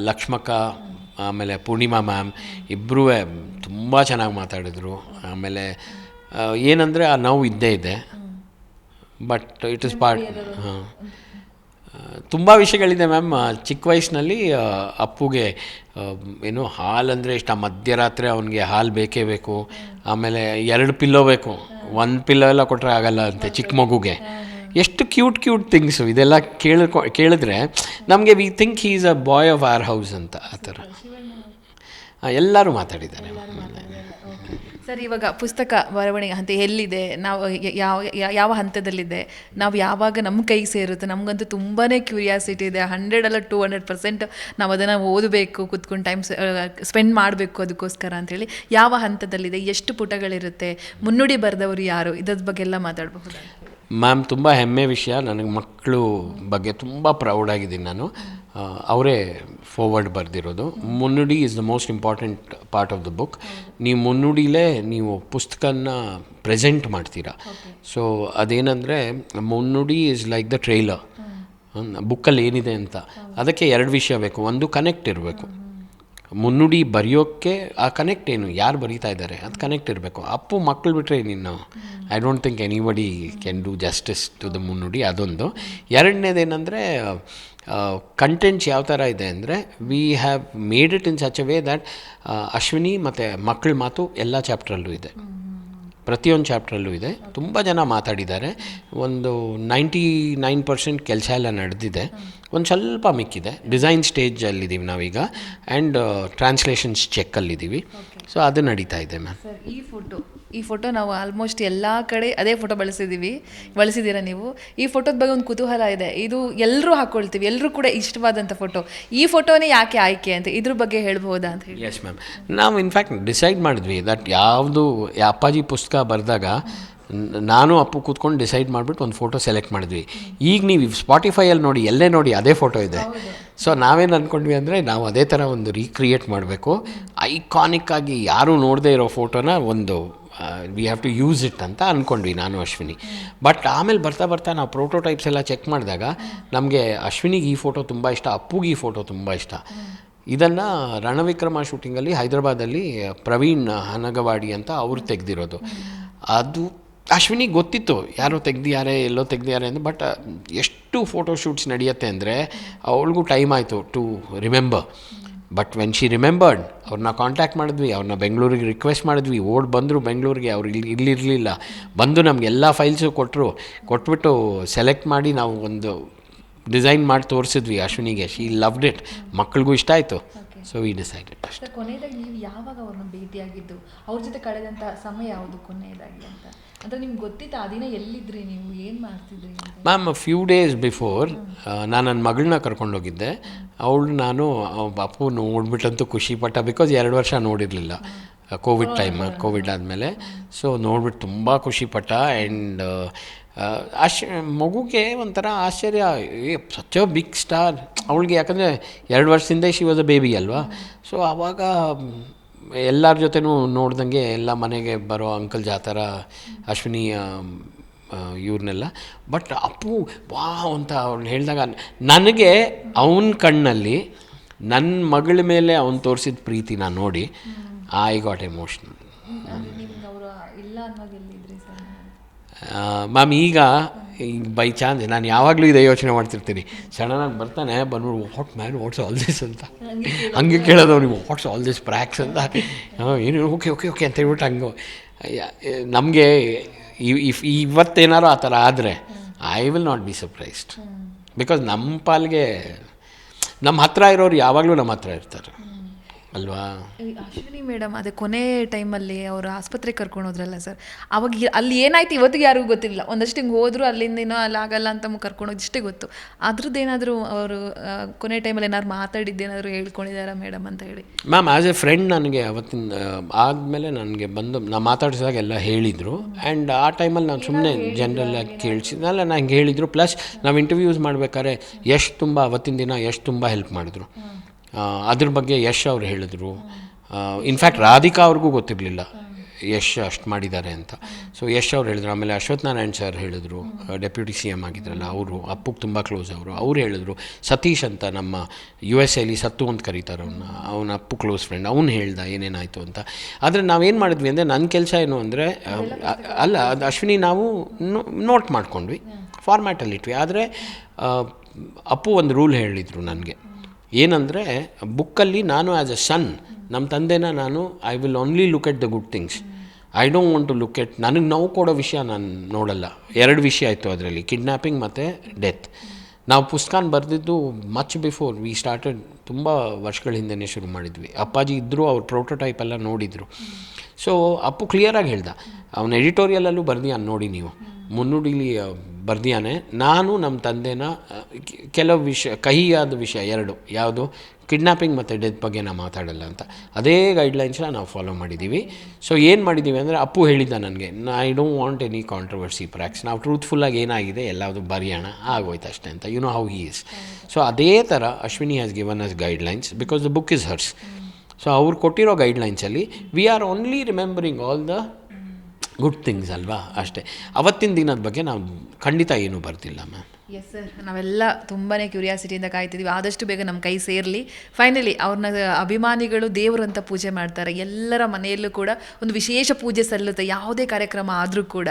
Lakshmakka ಆಮೇಲೆ ಪೂರ್ಣಿಮಾ ಮ್ಯಾಮ್ ಇಬ್ಬರೂ ತುಂಬ ಚೆನ್ನಾಗಿ ಮಾತಾಡಿದರು. ಆಮೇಲೆ ಏನಂದರೆ ಆ ನೋವು ಇದ್ದೇ ಇದೆ. ಬಟ್ ಇಟ್ ಇಸ್ ಪಾರ್ಟ್ ಹಾಂ ತುಂಬ ವಿಷಯಗಳಿದೆ ಮ್ಯಾಮ್ ಚಿಕ್ಕ ವಯಸ್ಸಿನಲ್ಲಿ ಅಪ್ಪುಗೆ ಏನು ಹಾಲು ಅಂದರೆ ಇಷ್ಟ. ಮಧ್ಯರಾತ್ರಿ ಅವನಿಗೆ ಹಾಲು ಬೇಕೇ ಬೇಕು. ಆಮೇಲೆ ಎರಡು ಪಿಲ್ಲೋ ಬೇಕು. ಒಂದು ಪಿಲ್ಲೋ ಎಲ್ಲ ಕೊಟ್ಟರೆ ಆಗಲ್ಲ ಅಂತೆ ಚಿಕ್ಕ ಮಗುಗೆ. ಎಷ್ಟು ಕ್ಯೂಟ್ ಕ್ಯೂಟ್ ಥಿಂಗ್ಸು ಇದೆಲ್ಲ ಕೇಳ್ಕೊ ಕೇಳಿದ್ರೆ ನಮಗೆ we think he is a boy of our house ಅಂತ ಆ ಥರ. ಎಲ್ಲರೂ ಮಾತಾಡಿದ್ದಾರೆ. ಸರ್ ಇವಾಗ ಪುಸ್ತಕ ಬರವಣಿಗೆ ಹಂತ ಎಲ್ಲಿದೆ? ನಾವು ಯಾವ ಯಾವ ಹಂತದಲ್ಲಿದೆ? ನಾವು ಯಾವಾಗ ನಮ್ಮ ಕೈಗೆ ಸೇರುತ್ತೆ? ನಮಗಂತೂ ತುಂಬಾ ಕ್ಯೂರಿಯಾಸಿಟಿ ಇದೆ. ಹಂಡ್ರೆಡ್ ಅಲ್ಲ ಟೂ ಹಂಡ್ರೆಡ್ ಪರ್ಸೆಂಟ್ ನಾವು ಅದನ್ನು ಓದಬೇಕು ಕುತ್ಕೊಂಡು ಟೈಮ್ ಸ್ಪೆಂಡ್ ಮಾಡಬೇಕು ಅದಕ್ಕೋಸ್ಕರ ಅಂತೇಳಿ ಯಾವ ಹಂತದಲ್ಲಿದೆ? ಎಷ್ಟು ಪುಟಗಳಿರುತ್ತೆ? ಮುನ್ನುಡಿ ಬರೆದವರು ಯಾರು? ಇದ್ರ ಬಗ್ಗೆ ಎಲ್ಲ ಮಾತಾಡಬಹುದು? ಮ್ಯಾಮ್ ತುಂಬ ಹೆಮ್ಮೆ ವಿಷಯ. ನನಗೆ ಮಕ್ಕಳು ಬಗ್ಗೆ ತುಂಬ ಪ್ರೌಡಾಗಿದ್ದೀನಿ ನಾನು. ಆ, ಅವರೇ ಫಾರ್ವರ್ಡ್ ಬರೆದಿರೋದು. ಮುನ್ನುಡಿ is the most important part of the book ನೀವು ಮುನ್ನುಡಿಲೇ ನೀವು ಪುಸ್ತಕನ ಪ್ರೆಸೆಂಟ್ ಮಾಡ್ತೀರಾ. ಸೊ ಅದೇನಂದರೆ ಮುನ್ನುಡಿ ಇಸ್ ಲೈಕ್ ದ ಟ್ರೈಲರ್ ಬುಕ್ಕಲ್ಲಿ ಏನಿದೆ ಅಂತ. ಅದಕ್ಕೆ ಎರಡು ವಿಷಯ ಬೇಕು. ಒಂದು ಕನೆಕ್ಟ್ ಇರಬೇಕು. ಮುನ್ನುಡಿ ಬರೆಯೋಕ್ಕೆ ಆ ಕನೆಕ್ಟ್ ಏನು? ಯಾರು ಬರೀತಾ ಇದ್ದಾರೆ? ಅದು ಕನೆಕ್ಟ್ ಇರಬೇಕು. ಅಪ್ಪು ಮಕ್ಕಳು ಬಿಟ್ಟರೆ ನೀನು I don't think anybody can do justice to the ಮುನ್ನುಡಿ. ಅದೊಂದು. ಎರಡನೇದೇನೆಂದರೆ ಕಂಟೆಂಟ್ಸ್ ಯಾವ ಥರ ಇದೆ ಅಂದರೆ we have made it in such a way that Ashwini ಮತ್ತು ಮಕ್ಕಳ ಮಾತು ಎಲ್ಲ ಚಾಪ್ಟ್ರಲ್ಲೂ ಇದೆ. ಪ್ರತಿಯೊಂದು ಚಾಪ್ಟ್ರಲ್ಲೂ ಇದೆ. ತುಂಬ ಜನ ಮಾತಾಡಿದ್ದಾರೆ. ಒಂದು ನೈಂಟಿ ನೈನ್ ಪರ್ಸೆಂಟ್ ಕೆಲಸ ಎಲ್ಲ ನಡೆದಿದೆ. ಒಂದು ಸ್ವಲ್ಪ ಮಿಕ್ಕಿದೆ. ಡಿಸೈನ್ ಸ್ಟೇಜಲ್ಲಿದ್ದೀವಿ ನಾವೀಗ. ಆ್ಯಂಡ್ ಟ್ರಾನ್ಸ್ಲೇಷನ್ಸ್ ಚೆಕ್ಕಲ್ಲಿದ್ದೀವಿ ಸೊ ಅದು ನಡೀತಾ ಇದೆ ಮ್ಯಾಮ್. ಈ ಫೋಟೋ ಈ ಫೋಟೋ ನಾವು ಆಲ್ಮೋಸ್ಟ್ ಎಲ್ಲ ಕಡೆ ಅದೇ ಫೋಟೋ ಬಳಸಿದ್ದೀವಿ ಬಳಸಿದ್ದೀರಾ ನೀವು? ಈ ಫೋಟೋದ ಬಗ್ಗೆ ಒಂದು ಕುತೂಹಲ ಇದೆ. ಇದು ಎಲ್ಲರೂ ಹಾಕ್ಕೊಳ್ತೀವಿ ಎಲ್ಲರೂ ಕೂಡ ಇಷ್ಟವಾದಂಥ ಫೋಟೋ ಈ ಫೋಟೋನೇ ಯಾಕೆ ಆಯ್ಕೆ ಅಂತ ಇದ್ರ ಬಗ್ಗೆ ಹೇಳ್ಬೋದಾ ಅಂತ ಹೇಳಿ. ಎಸ್ ಮ್ಯಾಮ್ ನಾವು ಇನ್ಫ್ಯಾಕ್ಟ್ ಡಿಸೈಡ್ ಮಾಡಿದ್ವಿ ದಟ್ ಯಾವುದು ಅಪ್ಪಾಜಿ ಪುಸ್ತಕ ಬರೆದಾಗ ನಾನು ಅಪ್ಪು ಕೂತ್ಕೊಂಡು ಡಿಸೈಡ್ ಮಾಡಿಬಿಟ್ಟು ಒಂದು ಫೋಟೋ ಸೆಲೆಕ್ಟ್ ಮಾಡಿದ್ವಿ. ಈಗ ನೀವು ಸ್ಪಾಟಿಫೈಯಲ್ಲಿ ನೋಡಿ ಎಲ್ಲೇ ನೋಡಿ ಅದೇ ಫೋಟೋ ಇದೆ. ಸೊ ನಾವೇನು ಅಂದ್ಕೊಂಡ್ವಿ ಅಂದರೆ ನಾವು ಅದೇ ಥರ ಒಂದು ರೀಕ್ರಿಯೇಟ್ ಮಾಡಬೇಕು. ಐಕಾನಿಕ್ ಆಗಿ ಯಾರೂ ನೋಡದೇ ಇರೋ ಫೋಟೋನ ಒಂದು we have to use it ಅಂತ ಅಂದ್ಕೊಂಡ್ವಿ ನಾನು, ಅಶ್ವಿನಿ. ಬಟ್ ಆಮೇಲೆ ಬರ್ತಾ ಬರ್ತಾ ನಾವು ಪ್ರೋಟೋಟೈಪ್ಸ್ ಎಲ್ಲ ಚೆಕ್ ಮಾಡಿದಾಗ ನಮಗೆ ಅಶ್ವಿನಿಗೆ ಈ ಫೋಟೋ ತುಂಬ ಇಷ್ಟ, ಅಪ್ಪುಗೆ ಈ ಫೋಟೋ ತುಂಬ ಇಷ್ಟ. ಇದನ್ನು ರಣವಿಕ್ರಮ ಶೂಟಿಂಗಲ್ಲಿ ಹೈದರಾಬಾದಲ್ಲಿ ಪ್ರವೀಣ್ ಹನಗವಾಡಿ ಅಂತ ಅವರು ತೆಗೆದಿರೋದು. ಅದು ಅಶ್ವಿನಿಗೆ ಗೊತ್ತಿತ್ತು, ಯಾರೋ ತೆಗ್ದಿಯಾರೆ ಎಲ್ಲೋ ತೆಗ್ದಿಯಾರೆ ಅಂತ ಬಟ್ ಎಷ್ಟು ಫೋಟೋ ಶೂಟ್ಸ್ ನಡೆಯುತ್ತೆ ಅಂದರೆ ಅವಳಿಗೂ ಟೈಮ್ ಆಯಿತು to remember but when she remembered ಅವ್ರನ್ನ ಕಾಂಟ್ಯಾಕ್ಟ್ ಮಾಡಿದ್ವಿ, ಅವ್ರನ್ನ ಬೆಂಗಳೂರಿಗೆ ರಿಕ್ವೆಸ್ಟ್ ಮಾಡಿದ್ವಿ, ಓಡ್ ಬಂದರು ಬೆಂಗಳೂರಿಗೆ, ಅವ್ರು ಇಲ್ಲಿ ಇಲ್ಲಿರಲಿಲ್ಲ ಬಂದು ನಮಗೆಲ್ಲ ಫೈಲ್ಸು ಕೊಟ್ಟರು ಕೊಟ್ಬಿಟ್ಟು ಸೆಲೆಕ್ಟ್ ಮಾಡಿ ನಾವು ಒಂದು ಡಿಸೈನ್ ಮಾಡಿ ತೋರಿಸಿದ್ವಿ ಅಶ್ವಿನಿಗೆ. ಶಿ ಲವ್ಡ್ ಇಟ್ ಮಕ್ಳಿಗೂ ಇಷ್ಟ ಆಯಿತು. ಸೊ ವಿ ಡಿಸೈಡೆಡ್ ಅಷ್ಟೇ ಕೊನೆಯದಾಗಿ ನೀವು ಯಾವಾಗ ಅವ್ರನ್ನ ಭೇಟಿಯಾಗಿದ್ದು? ಅವ್ರ ಜೊತೆ ಕಳೆದಂಥ ಸಮಯ ಯಾವುದು ಕೊನೆಯದಾಗಿ ಅಂತ? ಅಂದರೆ ನಿಮ್ಗೆ ಗೊತ್ತಿತ್ತು ಆ ದಿನ ಎಲ್ಲಿದ್ರಿ ನೀವು? ಏನು ಮಾಡ್ತಿದ್ರಿ ಮ್ಯಾಮ್ ಫ್ಯೂ ಡೇಸ್ ಬಿಫೋರ್ ನಾನು ನನ್ನ ಮಗಳನ್ನ ಕರ್ಕೊಂಡೋಗಿದ್ದೆ ಅವಳು ನಾನು ಅಪ್ಪು ನೋಡ್ಬಿಟ್ಟಂತೂ ಖುಷಿ ಪಟ್ಟ ಬಿಕಾಸ್ ಎರಡು ವರ್ಷ ನೋಡಿರಲಿಲ್ಲ. ಕೋವಿಡ್ ಟೈಮ್ ಕೋವಿಡ್ ಆದಮೇಲೆ. ಸೊ ನೋಡ್ಬಿಟ್ಟು ತುಂಬ ಖುಷಿಪಟ್ಟ ಆ್ಯಂಡ್ ಆಶ್ ಮಗುಗೆ ಒಂಥರ ಆಶ್ಚರ್ಯ. ಏ ಸಚ್ ಬಿಗ್ ಸ್ಟಾರ್ ಅವಳಿಗೆ ಯಾಕಂದರೆ ಎರಡು ವರ್ಷದಿಂದ ಶಿ ವಾಸ್ ಅ ಬೇಬಿ ಅಲ್ವಾ? ಸೊ ಆವಾಗ ಎಲ್ಲರ ಜೊತೆನೂ ನೋಡ್ದಂಗೆ ಎಲ್ಲ ಮನೆಗೆ ಬರೋ ಅಂಕಲ್ ಜಾತರ ಅಶ್ವಿನಿ ಇವ್ರನ್ನೆಲ್ಲ ಬಟ್ ಅಪ್ಪು ವಾ ಅಂತ ಅವ್ಳು ಹೇಳಿದಾಗ ನನಗೆ ಅವನ ಕಣ್ಣಲ್ಲಿ ನನ್ನ ಮಗಳ ಮೇಲೆ ಅವನು ತೋರಿಸಿದ ಪ್ರೀತಿನ ನೋಡಿ ಐ ಗಾಟ್ ಎಮೋಷ್ನಲ್ ಅವರು ಇಲ್ಲ ಮ್ಯಾಮ್ ಈಗ ಈಗ ಬೈ ಚಾನ್ಸ್ ನಾನು ಯಾವಾಗಲೂ ಇದೇ ಯೋಚನೆ ಮಾಡ್ತಿರ್ತೀನಿ. ಸಡನ್ನಾಗಿ ಬರ್ತಾನೆ ಬಂದ್ಬಿಟ್ಟು what man what's all this ಅಂತ. ಹಂಗೆ ಕೇಳೋದು. ಅವ್ನಿಗೆ ವಾಟ್ಸ್ ಆಲ್ ದಿಸ್ ಪ್ರಾಕ್ಸ್ ಅಂತ. ಏನು ಓಕೆ ಓಕೆ ಓಕೆ ಅಂತ ಹೇಳ್ಬಿಟ್ಟು ಹಂಗೆ. ನಮಗೆ ಇಫ್ ಇವತ್ತೇನಾರು ಆ ಥರ ಆದರೆ I will not be surprised because ನಮ್ಮ ಪಾಲ್ಗೆ ನಮ್ಮ ಹತ್ರ ಇರೋರು ಯಾವಾಗಲೂ ನಮ್ಮ ಹತ್ರ ಇರ್ತಾರೆ. ಅಲ್ವಾ? ಅಶ್ವಿನಿ ಮೇಡಮ್ ಅದೇ ಕೊನೆ ಟೈಮಲ್ಲಿ ಅವರು ಆಸ್ಪತ್ರೆಗೆ ಕರ್ಕೊಂಡು ಹೋದ್ರಲ್ಲ ಸರ್ ಅವಾಗ ಅಲ್ಲಿ ಏನಾಯ್ತು ಇವತ್ತಿಗೆ ಯಾರಿಗೂ ಗೊತ್ತಿಲ್ಲ ಒಂದಷ್ಟು ಹಿಂಗೆ ಹೋದ್ರು ಅಲ್ಲಿಂದ ಏನೋ ಅಲ್ಲಿ ಆಗಲ್ಲ ಅಂತ ಕರ್ಕೊಂಡು ಹೋಗಿ ಇಷ್ಟೇ ಗೊತ್ತು. ಅದ್ರದ್ದು ಏನಾದರೂ ಅವರು ಕೊನೆ ಟೈಮಲ್ಲಿ ಏನಾದ್ರು ಮಾತಾಡಿದ್ದೇನಾದ್ರು ಹೇಳ್ಕೊಂಡಿದ್ದಾರಾ ಮೇಡಮ್ ಅಂತ ಹೇಳಿ. ಮ್ಯಾಮ್ ಆ್ಯಸ್ ಎ ಫ್ರೆಂಡ್ ನನಗೆ ಅವತ್ತಿನ ಆದಮೇಲೆ ನನಗೆ ಬಂದು ನಾ ಮಾತಾಡಿಸಿದಾಗ ಎಲ್ಲ ಹೇಳಿದರು. ಆ್ಯಂಡ್ ಆ ಟೈಮಲ್ಲಿ ನಾನು ಸುಮ್ಮನೆ ಜನರಲ್ಲಾಗಿ ಕೇಳಿಸಿದ್ನಲ್ಲ ನಂಗೆ ಹೇಳಿದರು. ಪ್ಲಸ್ ನಾವು ಇಂಟರ್ವ್ಯೂಸ್ ಮಾಡ್ಬೇಕಾದ್ರೆ ಎಷ್ಟು ತುಂಬ ಅವತ್ತಿನ ದಿನ ಎಷ್ಟು ತುಂಬ ಹೆಲ್ಪ್ ಮಾಡಿದ್ರು. ಅದ್ರ ಬಗ್ಗೆ ಯಶ್ ಅವ್ರು ಹೇಳಿದ್ರು. ಇನ್ಫ್ಯಾಕ್ಟ್ ರಾಧಿಕಾ ಅವ್ರಿಗೂ ಗೊತ್ತಿರಲಿಲ್ಲ ಯಶ್ ಅಷ್ಟು ಮಾಡಿದ್ದಾರೆ ಅಂತ. ಸೊ ಯಶ್ ಅವ್ರು ಹೇಳಿದ್ರು. ಆಮೇಲೆ ಅಶ್ವಥ್ ನಾರಾಯಣ್ ಸರ್ ಹೇಳಿದ್ರು. ಡೆಪ್ಯೂಟಿ ಸಿ ಎಂ ಆಗಿದ್ರಲ್ಲ ಅವರು ಅಪ್ಪುಗೆ ತುಂಬ ಕ್ಲೋಸ್ ಅವರು. ಅವ್ರು ಹೇಳಿದ್ರು ಸತೀಶ್ ಅಂತ ನಮ್ಮ ಯು ಎಸ್ ಎಲ್ಲಿ ಸತ್ತು ಅಂತ ಕರೀತಾರೆ ಅವನ್ನ ಅವನ ಅಪ್ಪು ಕ್ಲೋಸ್ ಫ್ರೆಂಡ್ ಅವ್ನು ಹೇಳ್ದ ಏನೇನಾಯಿತು ಅಂತ. ಆದರೆ ನಾವೇನು ಮಾಡಿದ್ವಿ ಅಂದರೆ ನನ್ನ ಕೆಲಸ ಏನು ಅಂದರೆ ಅಲ್ಲ ಅದು ಅಶ್ವಿನಿ ನಾವು ನೋಟ್ ಮಾಡ್ಕೊಂಡ್ವಿ. ಫಾರ್ಮ್ಯಾಟಲ್ಲಿ ಇಟ್ವಿ. ಆದರೆ ಅಪ್ಪು ಒಂದು ರೂಲ್ ಹೇಳಿದರು ನನಗೆ. ಏನಂದರೆ, ಬುಕ್ಕಲ್ಲಿ ನಾನು ಆ್ಯಸ್ ಅ ಸನ್ ನಮ್ಮ ತಂದೆನ ನಾನು I will only look at the good things I don't want to look at ನನಗೆ ನೋವು ಕೊಡೋ ವಿಷಯ ನಾನು ನೋಡಲ್ಲ. ಎರಡು ವಿಷಯ ಆಯಿತು ಅದರಲ್ಲಿ ಕಿಡ್ನ್ಯಾಪಿಂಗ್ ಮತ್ತು ಡೆತ್ ನಾವು ಪುಸ್ತಕನ ಬರೆದಿದ್ದು ಮಚ್ ಬಿಫೋರ್ ವಿ ಸ್ಟಾರ್ಟೆಡ್ ತುಂಬ ವರ್ಷಗಳ ಹಿಂದೆನೇ ಶುರು ಮಾಡಿದ್ವಿ. ಅಪ್ಪಾಜಿ ಇದ್ದರು ಅವ್ರ ಪ್ರೋಟೋಟೈಪ್ ಎಲ್ಲ ನೋಡಿದರು. ಸೊ ಅಪ್ಪು ಕ್ಲಿಯರಾಗಿ ಹೇಳ್ದ, ಅವನ ಎಡಿಟೋರಿಯಲಲ್ಲೂ ನಾನು ನೋಡಿ ನೀವು. ಮುನ್ನುಡಿಲಿ ಬರ್ದಿಯಾನೆ. ನಾನು ನಮ್ಮ ತಂದೆನ ಕೆಲವು ವಿಷಯ ಕಹಿಯಾದ ವಿಷಯ ಎರಡು. ಯಾವುದು? ಕಿಡ್ನಾಪಿಂಗ್ ಮತ್ತು ಡೆತ್ ಬಗ್ಗೆ ನಾವು ಮಾತಾಡಲ್ಲ ಅಂತ. ಅದೇ ಗೈಡ್ಲೈನ್ಸ್ನ ನಾವು ಫಾಲೋ ಮಾಡಿದ್ದೀವಿ ಸೊ ಏನು ಮಾಡಿದ್ದೀವಿ ಅಂದರೆ ಅಪ್ಪು ಹೇಳಿದ್ದ ನನಗೆ I don't want any controversy ಪ್ರಾಕ್ಸ್ ನಾವು ಟ್ರೂತ್ಫುಲ್ಲಾಗಿ ಏನಾಗಿದೆ ಎಲ್ಲದು ಬರೆಯೋಣ ಆಗೋಯ್ತು ಅಷ್ಟೇ ಅಂತ. You know how he is so ಅದೇ ಥರ Ashwini has given us guidelines because the book is hers so ಅವ್ರು ಕೊಟ್ಟಿರೋ ಗೈಡ್ಲೈನ್ಸಲ್ಲಿ we are only remembering all the good things ಅಲ್ವಾ? ಅಷ್ಟೇ. ಅವತ್ತಿನ ದಿನದ ಬಗ್ಗೆ ನಾವು ಖಂಡಿತ ಏನೂ ಬರ್ತಿಲ್ಲ ಮ್ಯಾಮ್ ಎಸ್ ಸರ್ ನಾವೆಲ್ಲ ತುಂಬಾ ಕ್ಯೂರಿಯಾಸಿಟಿಯಿಂದ ಕಾಯ್ತಿದ್ದೀವಿ ಆದಷ್ಟು ಬೇಗ ನಮ್ಮ ಕೈ ಸೇರಲಿ. ಫೈನಲಿ ಅವ್ರನ್ನ ಅಭಿಮಾನಿಗಳು ದೇವರು ಅಂತ ಪೂಜೆ ಮಾಡ್ತಾರೆ. ಎಲ್ಲರ ಮನೆಯಲ್ಲೂ ಕೂಡ ಒಂದು ವಿಶೇಷ ಪೂಜೆ ಸಲ್ಲುತ್ತೆ. ಯಾವುದೇ ಕಾರ್ಯಕ್ರಮ ಆದರೂ ಕೂಡ.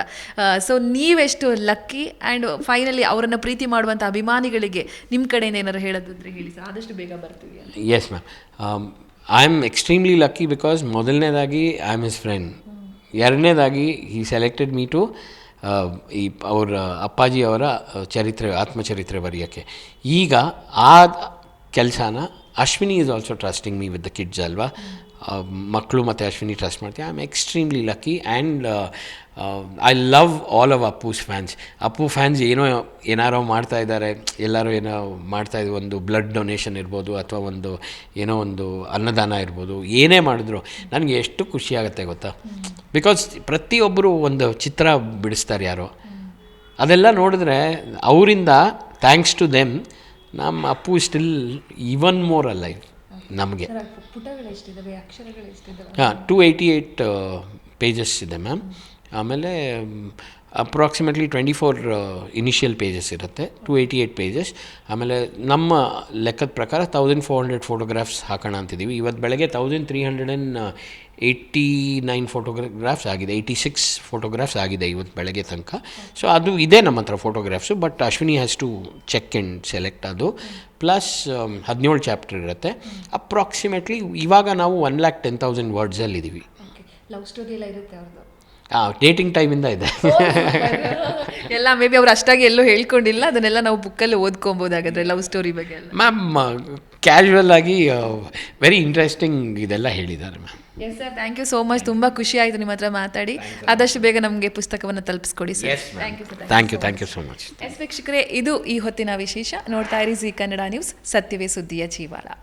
ಸೊ ನೀವೆಷ್ಟು ಲಕ್ಕಿ ಆ್ಯಂಡ್ ಫೈನಲಿ ಅವರನ್ನು ಪ್ರೀತಿ ಮಾಡುವಂಥ ಅಭಿಮಾನಿಗಳಿಗೆ ನಿಮ್ಮ ಕಡೆಯಿಂದ ಏನಾರು ಹೇಳೋದಿದ್ರೆ ಹೇಳಿ ಸರ್ ಆದಷ್ಟು ಬೇಗ ಬರ್ತೀವಿ yes ma'am I am extremely lucky because ಮೊದಲನೇದಾಗಿ ಐ ಆಮ್ ಹಿಸ್ ಫ್ರೆಂಡ್ ಎರಡನೇದಾಗಿ ಈ ಸೆಲೆಕ್ಟೆಡ್ ಮೀ ಟು ಈ ಅವರ, ಅಪ್ಪಾಜಿ ಅವರ ಚರಿತ್ರೆ, ಆತ್ಮಚರಿತ್ರೆ ಬರೆಯೋಕ್ಕೆ. ಈಗ ಆ ಕೆಲಸನ, Ashwini is also trusting me with the kids ಅಲ್ವಾ? ಮಕ್ಕಳು ಮತ್ತು ಅಶ್ವಿನಿ ಟ್ರಸ್ಟ್ ಮಾಡ್ತೀವಿ. I am extremely lucky and I love all of Appu's fans Appu fans ಏನೋ, ಏನಾರೋ ಮಾಡ್ತಾ ಇದ್ದಾರೆ. ಎಲ್ಲರೂ ಏನೋ ಮಾಡ್ತಾ ಇದ್ದು ಒಂದು ಬ್ಲಡ್ ಡೊನೇಷನ್ ಇರ್ಬೋದು ಅಥವಾ ಒಂದು ಏನೋ ಒಂದು ಅನ್ನದಾನ ಇರ್ಬೋದು. ಏನೇ ಮಾಡಿದ್ರು ನನಗೆ ಎಷ್ಟು ಖುಷಿ ಆಗುತ್ತೆ ಗೊತ್ತಾ? ಬಿಕಾಸ್ ಪ್ರತಿಯೊಬ್ಬರು ಒಂದು ಚಿತ್ರ ಬಿಡಿಸ್ತಾರೆ ಯಾರೋ. ಅದೆಲ್ಲ ನೋಡಿದ್ರೆ ಅವರಿಂದ ಥ್ಯಾಂಕ್ಸ್ ಟು ದೆಮ್ ನಮ್ಮ Appu still even more alive ನಮಗೆ. ಹಾಂ ಟು ಏಯ್ಟಿ ಏಯ್ಟ್ ಪೇಜಸ್ ಇದೆ ಮ್ಯಾಮ್ ಆಮೇಲೆ approximately twenty four initial pages ಇರುತ್ತೆ ಟು ಏಯ್ಟಿ ಏಯ್ಟ್ ಪೇಜಸ್ ಆಮೇಲೆ ನಮ್ಮ ಲೆಕ್ಕದ ಪ್ರಕಾರ ತೌಸಂಡ್ ಫೋರ್ ಹಂಡ್ರೆಡ್ ಫೋಟೋಗ್ರಾಫ್ಸ್ ಹಾಕೋಣ ಅಂತಿದ್ದೀವಿ ಇವತ್ತು ಬೆಳಗ್ಗೆ thousand three hundred and eighty nine photographs ಆಗಿದೆ ಏಯ್ಟಿ ಸಿಕ್ಸ್ ಫೋಟೋಗ್ರಾಫ್ಸ್ ಆಗಿದೆ ಇವತ್ತು ಬೆಳಗ್ಗೆ ತನಕ. ಸೊ ಅದು ಇದೆ ನಮ್ಮ ಹತ್ರ photographs but Ashwini has to check and select ಅದು. ಪ್ಲಸ್ ಹದಿನೇಳು ಚಾಪ್ಟರ್ ಇರುತ್ತೆ. ಅಪ್ರಾಕ್ಸಿಮೇಟ್ಲಿ ಇವಾಗ ನಾವು ಒನ್ ಲ್ಯಾಕ್ ಟೆನ್ ತೌಸಂಡ್ ವರ್ಡ್ಸಲ್ಲಿದ್ದೀವಿ ಲವ್ ಸ್ಟೋರಿ ಎಲ್ಲ ಇರುತ್ತೆ ಅವ್ರದ್ದು ಹಾಂ ಡೇಟಿಂಗ್ ಟೈಮಿಂದ ಇದೆ ಎಲ್ಲ ಮೇ ಬಿ ಅವ್ರು ಅಷ್ಟಾಗಿ ಎಲ್ಲೂ ಹೇಳ್ಕೊಂಡಿಲ್ಲ ಅದನ್ನೆಲ್ಲ ನಾವು ಬುಕ್ಕಲ್ಲಿ ಓದ್ಕೊಬೋದಾಗಿದ್ರೆ ಲವ್ ಸ್ಟೋರಿ ಬಗ್ಗೆ ಎಲ್ಲ. ಮ್ಯಾಮ್ ಕ್ಯಾಶುವಲ್ ಆಗಿ ವೆರಿ ಇಂಟ್ರೆಸ್ಟಿಂಗ್ ಇದೆಲ್ಲ ಹೇಳಿದ್ದಾರೆ ma'am yes sir thank you so much ತುಂಬ ಖುಷಿ ಆಯಿತು ನಿಮ್ಮ ಹತ್ರ ಮಾತಾಡಿ. ಆದಷ್ಟು ಬೇಗ ನಮಗೆ ಪುಸ್ತಕವನ್ನು ತಲುಪಿಸ್ಕೊಡಿ sir thank you sir thank you thank you so much yes ವೀಕ್ಷಕರೇ ಇದು ಈ ಹೊತ್ತಿನ ವಿಶೇಷ. ನೋಡ್ತಾ ಇರಿ ಜಿ ಕನ್ನಡ ನ್ಯೂಸ್ ಸತ್ಯವೇ ಸುದ್ದಿಯ ಜೀವಾಳ